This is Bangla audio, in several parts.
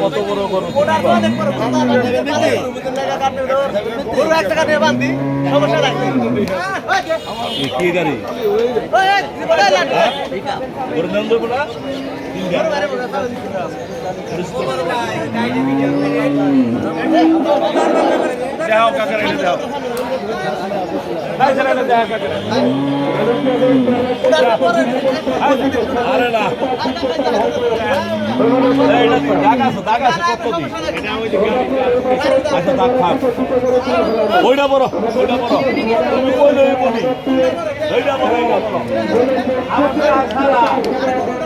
কত বড় বড় কি গাড়ি ওর নাম দেবো না যাও কাকার যাও ওইটা বড় ওইটা বড় ওইটা বড় ওইটা বড়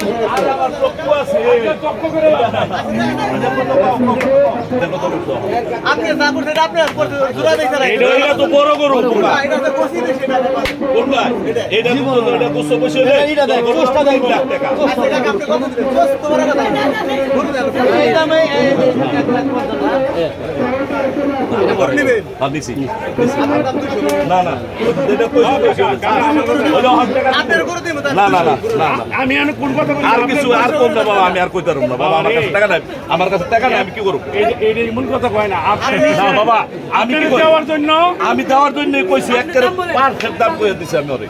আমার তো আশারা আজ আমার চক্ষু আছে চক্ষু করে দেখো তো দেখো। আপনি যা করছেন আপনি করছেন জোড়া দেখতে এটা এটা তো বড় গরু কোনটা? কোনটা? এটা তো এটা দুশো পয়সা রে এটা দেখ কোষ্টা দেখ লাখ টাকা। হাত দিছি না না। এটা পয়সা পয়সা ওটা হাত না না না না না। আমি আমি কোন কথা আর কিছু আর কোন না বাবা আমি আর কইতে পারব না। বাবা আমার কাছে টাকা নাই। আমার কাছে টাকা নাই আমি কি করব? এইটাই মূল কথা কয় না আপনি না বাবা আমি কি দেওয়ার জন্য আমি দেওয়ার জন্য কইছি এক করে পারফেক্ট দাম কইয়া দিছি আমি ওরে।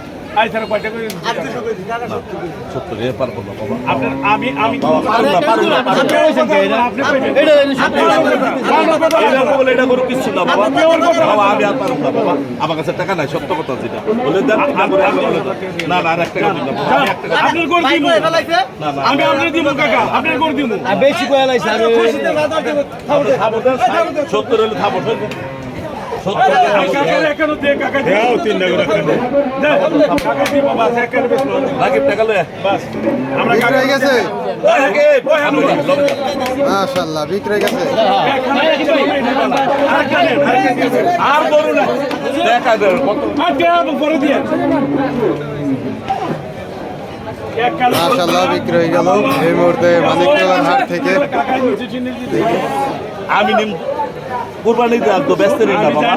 আমার কাছে টাকা নাই সত্য কথা যেটা বলে দেন না। না আর এক টাকা দিন না বাবা, আমি আপনার দিব না না আমি আপনার দিব কাকা আপনার করে দিব বেশি কয়া লাইছে সত্তর হলে থামো মাশাল্লাহ বিক্রি গেছে। আর বড় না। দেখা পরে দিয়ে মাশাল্লাহ বিক্রি হয়ে গেল। এই মুহূর্তে মানিকনগর হাট থেকে আমি নিম কুরবানি তো ব্যস্ত নেই না বাবা।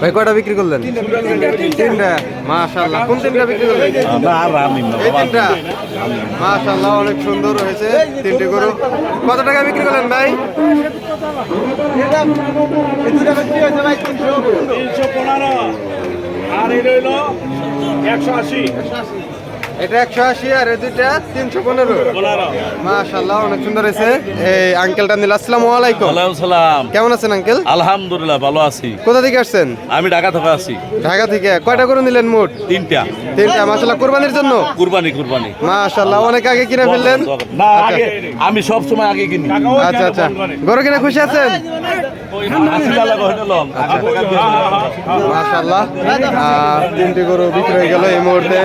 ভাই কয়টা বিক্রি করলেন? তিনটা মাশাল্লাহ কোন তিনটা বিক্রি করলেন? তিনটা? মাশাল্লাহ অনেক সুন্দর হয়েছে তিনটে গরু। কত টাকা বিক্রি করলেন ভাই? তিনশো পনেরো। আর এই রইল একশো আশি। এটা একশো আশি আর এই দুইটা তিনশো পনেরো। মাশাল্লাহ অনেক সুন্দর হয়েছে। এই আঙ্কেলটা নিল আসসালামু আলাইকুম। ওয়ালাইকুম সালাম। কেমন আছেন আঙ্কেল? আলহামদুলিল্লাহ ভালো আছি। কোথা থেকে আসছেন? আমি ঢাকা থেকে আছি। ঢাকা থেকে। কয়টা গরু নিলেন মোট? তিনটা। তিনটা মাশাল্লাহ কোরবানির জন্য? কুরবানি কুরবানি। মাশাল্লাহ অনেক আগে কিনে ফেললেন? না আমি সব সময় আগে কিনি। আচ্ছা আচ্ছা। গরু কিনে খুশি আছেন? করে দিয়ে দিলাম। মাশাল্লাহ তিনটি গরু বিক্রি হয়ে গেল এই মুহূর্তে।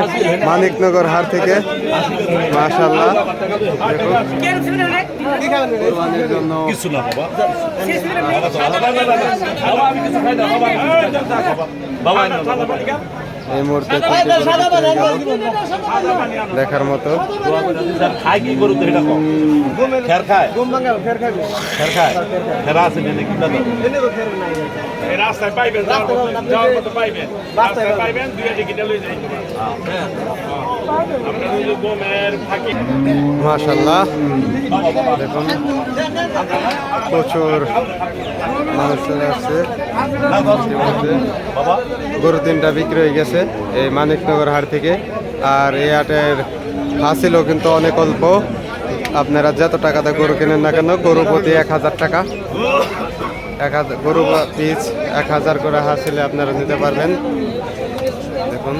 মানিকনগর হাট থেকে। মাশাল্লাহ কোরবানির জন্য বাবা এই মুহূর্তে হয়ে। দেখার মতো মাশাল্লাহ দেখুন প্রচুর মানুষ চলে আসছে। গরু তিনটা বিক্রি হয়ে গেছে এই মানিকনগর হাট থেকে। আর এই হাটের হাসিলও কিন্তু অনেক অল্প। আপনারা যত টাকাতে গরু কেনেন না কেন গরু প্রতি এক হাজার টাকা। এক হাজার গরু পিস এক হাজার করে হাসিলে আপনারা নিতে পারবেন। দেখুন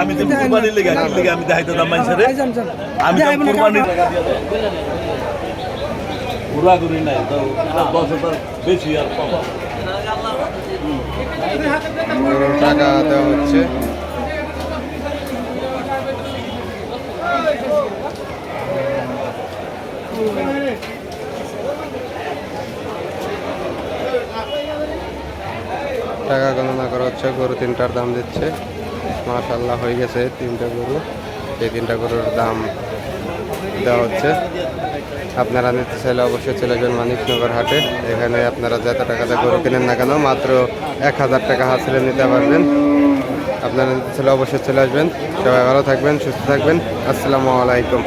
আমি তো কুরবানি লেগে লেগে আমি দেখাইতে দাম মাইছে রে। আমি তো কুরবানি ঘুরা ঘুরি নাই তো দশ হাজার বেশি আর পাবো। টাকা দেওয়া হচ্ছে। টাকা গণনা করা হচ্ছে, গরু তিনটার দাম দিচ্ছে। মাশাল্লাহ হয়ে গেছে তিনটা গরু। এই তিনটা গরুর দাম দেওয়া হচ্ছে। আপনারা নিতে চাইলে অবশ্যই চলে যাবেন মানিকনগর হাটে। এখানে আপনারা যত টাকাতে গরু কিনেন না কেন, মাত্র এক হাজার টাকা হাসিলে নিতে পারবেন। আপনারা তাহলে অবশ্যই চলে আসবেন। সবাই ভালো থাকবেন সুস্থ থাকবেন। আসসালামু আলাইকুম।